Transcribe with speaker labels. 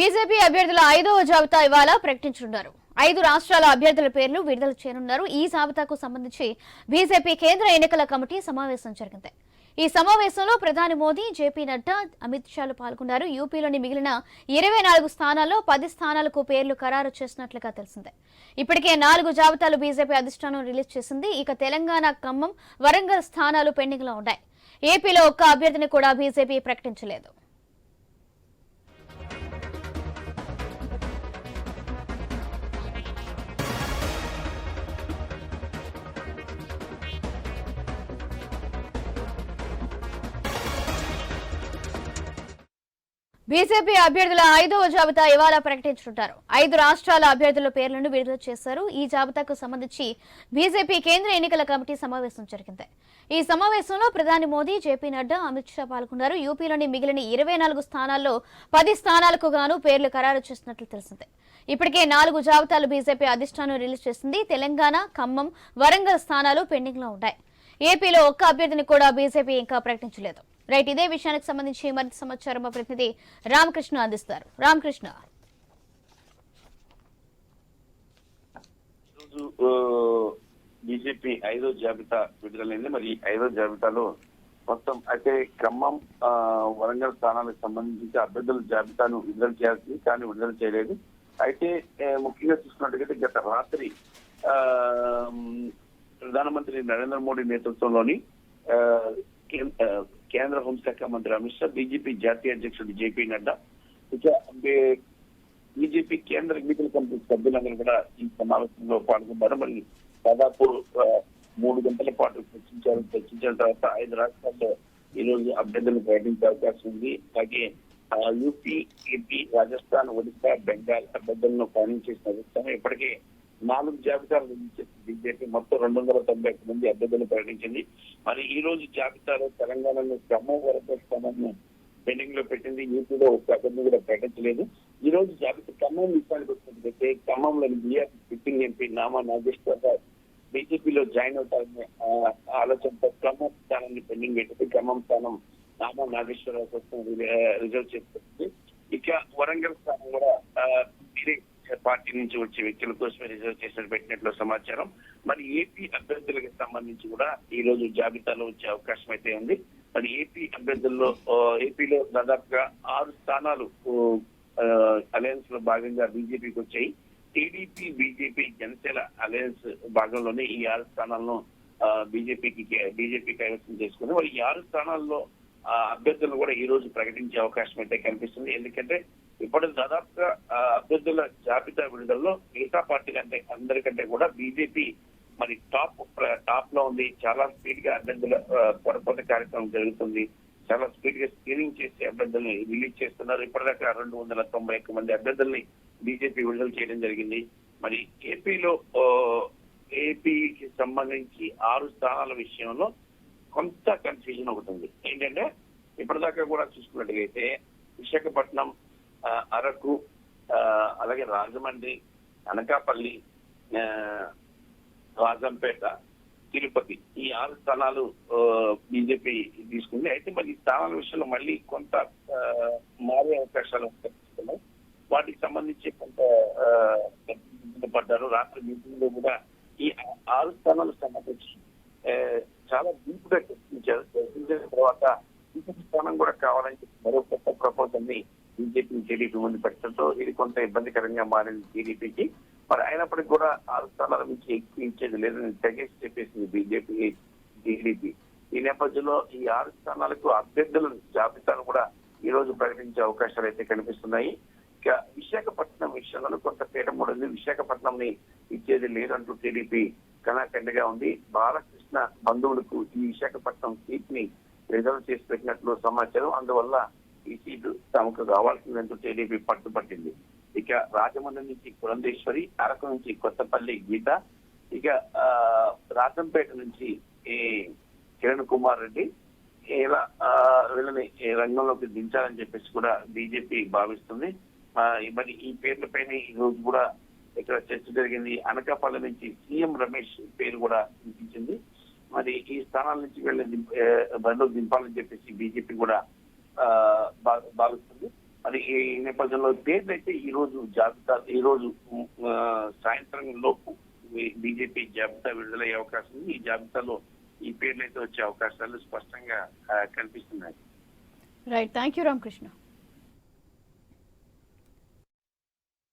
Speaker 1: BJP అభ్యర్థుల ఐదవ జాబితా ఇవాళ ప్రకటించనున్నారు. ఐదు రాష్ట్రాల అభ్యర్థుల పేర్లు విడుదల చేయనున్నారు. ఈ జాబితాకు సంబంధించి బీజేపీ కేంద్ర ఎన్నికల కమిటీ సమావేశం జరిగింది. ఈ సమావేశంలో ప్రధాని మోదీ జేపీ నడ్డా అమిత్ షాలు పాల్గొన్నారు. యూపీలోని మిగిలిన ఇరవై నాలుగు స్థానాల్లో పది స్థానాలకు పేర్లు ఖరారు చేసినట్లుగా తెలిసిందే. ఇప్పటికే నాలుగు జాబితాలు బీజేపీ అధిష్టానం రిలీజ్ చేసింది. ఇక తెలంగాణ ఖమ్మం వరంగల్ స్థానాలు పెండింగ్లో ఉన్నాయి. ఏపీలో ఒక్క అభ్యర్థిని కూడా బీజేపీ ప్రకటించలేదు. బీజేపీ అభ్యర్థుల ఐదవ జాబితా ఇవాళ ప్రకటించుంటారు ఐదు రాష్ట్రాల అభ్యర్థుల పేర్లను విడుదల చేశారు. ఈ జాబితాకు సంబంధించి బీజేపీ కేంద్ర ఎన్నికల కమిటీ సమావేశం జరిగింది. ఈ సమావేశంలో ప్రధాని మోదీ జేపీ నడ్డా అమిత్ షా పాల్గొన్నారు. యూపీలోని మిగిలిన ఇరవై నాలుగు స్థానాల్లో పది స్థానాలకు గాను పేర్లు ఖరారు చేసినట్లు తెలిసింది. ఇప్పటికే నాలుగు జాబితాలు బీజేపీ అధిష్టానం రిలీజ్ చేసింది. తెలంగాణ ఖమ్మం వరంగల్ స్థానాలు పెండింగ్లో ఉన్నాయి. ఏపీలో ఒక్క అభ్యర్థిని కూడా బీజేపీ ఇంకా ప్రకటించలేదు. రైట్ ఇదే విషయానికి సంబంధించి మరింత సమాచారం మా ప్రతినిధి రామకృష్ణ అందిస్తారు. రామకృష్ణ.
Speaker 2: బీజేపీ ఐదో జాబితా విడుదలైంది. మరి ఐదో జాబితాలో మొత్తం అయితే ఖమ్మం ఆ, వరంగల్ స్థానాలకు సంబంధించి అభ్యర్థుల జాబితాను విడుదల చేయాల్సింది కానీ విడుదల చేయలేదు. అయితే ముఖ్యంగా చూసుకున్నట్టుగైతే గత రాత్రి ఆ, ప్రధానమంత్రి నరేంద్ర మోడీ నేతృత్వంలోని ఆ, కేంద్ర హోంశాఖ మంత్రి అమిత్ షా బీజేపీ జాతీయ అధ్యక్షుడు జేపీ నడ్డా ఇక బీజేపీ కేంద్ర ఎన్నికల కమిటీ సభ్యులందరూ కూడా ఈ సమావేశంలో పాల్గొన్నారు. మరి దాదాపు మూడు గంటల పాటు చర్చించారు. చర్చించిన తర్వాత ఐదు రాష్ట్రాల్లో ఈ రోజు అభ్యర్థులు ప్రకటించే అవకాశం ఉంది. అలాగే యూపీ ఏపీ రాజస్థాన్ ఒడిశా బెంగాల్ అభ్యర్థులను ఫైనల్ చేసిన అధిష్టానం ఇప్పటికే నాలుగు జాబితాలు బీజేపీ మొత్తం రెండు వందల తొంభై ఒక్క మంది అభ్యర్థులు ప్రకటించింది. మరి ఈ రోజు జాబితాలో తెలంగాణలో క్రమం వరకు స్థానాన్ని పెండింగ్లో పెట్టింది యూపీలో ఒక్క అభ్యర్థి కూడా ప్రకటించలేదు. ఈ రోజు జాబితా ఖమ్మం విషయానికి వచ్చినట్లయితే ఖమ్మంలోని B R sitting MP Nama Nageswararao బీజేపీలో జాయిన్ అవుతారనే ఆలోచనతో ఖమ్మం స్థానాన్ని పెండింగ్ పెట్టింది. ఖమ్మం స్థానం నామా నాగేశ్వరరావు కోసం రిజర్వ్ చేస్తుంది. ఇక వరంగల్ స్థానం కూడా పార్టీ నుంచి వచ్చే వ్యక్తుల కోసమే రిజర్వ్ చేసి పెట్టినట్లు సమాచారం. మరి ఏపీ అభ్యర్థులకు సంబంధించి కూడా ఈ రోజు జాబితాలో వచ్చే అవకాశం అయితే ఉంది. మరి ఏపీ అభ్యర్థుల్లో ఏపీలో దాదాపుగా ఆరు స్థానాలు అలయన్స్లో భాగంగా బీజేపీకి వచ్చాయి. టీడీపీ బీజేపీ జనసేన అలయన్స్ భాగంలోనే ఈ ఆరు స్థానాలను బీజేపీకి బీజేపీ కైవసం చేసుకుంది. మరి ఈ ఆరు స్థానాల్లో ఆ, అభ్యర్థులను కూడా ఈ రోజు ప్రకటించే అవకాశం అయితే కనిపిస్తుంది. ఎందుకంటే ఇప్పుడు దాదాపుగా అభ్యర్థుల జాబితా విడుదలలో మిగతా పార్టీ కంటే అందరికంటే కూడా బీజేపీ మరి టాప్ టాప్లో ఉంది. చాలా స్పీడ్గా అభ్యర్థుల పొరపాటు కార్యక్రమం జరుగుతుంది. చాలా స్పీడ్గా స్క్రీనింగ్ చేసి అభ్యర్థుల్ని రిలీజ్ చేస్తున్నారు. ఇప్పటిదాకా రెండు వందల తొంభై ఒక్క మంది అభ్యర్థుల్ని బీజేపీ విడుదల చేయడం జరిగింది. మరి ఏపీలో ఏపీకి సంబంధించి ఆరు స్థానాల విషయంలో కొంత కన్ఫ్యూజన్ ఒకటి ఉంది. ఏంటంటే ఇప్పటిదాకా కూడా చూసుకున్నట్లయితే విశాఖపట్నం అరకు ఆ, అలాగే రాజమండ్రి అనకాపల్లి ఆ, రాజంపేట తిరుపతి ఈ ఆరు స్థానాలు బీజేపీ తీసుకుంది. అయితే మరి ఈ స్థానాల విషయంలో మళ్ళీ కొంత ఆ, మారే అవకాశాలు కనిపిస్తున్నాయి వాటికి సంబంధించి కొంత ఆ, పడ్డారు. రాత్రి మీటింగ్లో కూడా ఈ ఆరు స్థానాలకు సంబంధించి చాలా డీప్గా చర్చించారు. చర్చించిన తర్వాత ఇంకొక స్థానం కూడా కావాలని చెప్పి మరో కొత్త ప్రపోజల్ని బీజేపీ టీడీపీ ముందు పెట్టడంతో ఇది కొంత ఇబ్బందికరంగా మారింది టీడీపీకి. మరి అయినప్పటికీ కూడా ఆరు స్థానాల నుంచి ఎక్కువ ఇచ్చేది లేదని తెగేసి చెప్పేసింది బీజేపీ టీడీపీ. ఈ నేపథ్యంలో ఈ ఆరు స్థానాలకు అభ్యర్థుల జాబితాను కూడా ఈ రోజు ప్రకటించే అవకాశాలు అయితే కనిపిస్తున్నాయి. ఇక విశాఖపట్నం విషయంలో కొంత పీఠం ఉంది విశాఖపట్నం ని ఇచ్చేది లేదంటూ టీడీపీ కనాకండగా ఉంది. బాలకృష్ణ బంధువులకు ఈ విశాఖపట్నం సీట్ని రిజర్వ్ చేసి పెట్టినట్లు సమాచారం. అందువల్ల ఈ సీటు తమకు కావాల్సిందంటూ టీడీపీ పట్టుపట్టింది ఇక రాజమండ్రి నుంచి పురంధేశ్వరి అరకు నుంచి కొత్తపల్లి గీత ఇక ఆ, రాజంపేట నుంచి ఈ కిరణ్ కుమార్ రెడ్డి ఇలా వీళ్ళని రంగంలోకి దించాలని చెప్పేసి కూడా బీజేపీ భావిస్తుంది. మరి ఈ పేర్లపైన ఈ రోజు కూడా ఇక్కడ చర్చ జరిగింది. అనకాపల్లి నుంచి సీఎం రమేష్ పేరు కూడా వినిపించింది. మరి ఈ స్థానాల నుంచి వీళ్ళని దింప- బరిలో దింపాలని చెప్పేసి బీజేపీ కూడా భావిస్తుంది అది ఈ నేపథ్యంలో పేర్లు అయితే ఈ రోజు జాబితా ఈ రోజు సాయంత్రం లోపు బీజేపీ జాబితా విడుదలయ్యే అవకాశం ఉంది. ఈ జాబితాలో ఈ పేర్లు అయితే వచ్చే అవకాశాలు స్పష్టంగా కనిపిస్తున్నాయి.
Speaker 1: Right thank you Ramakrishna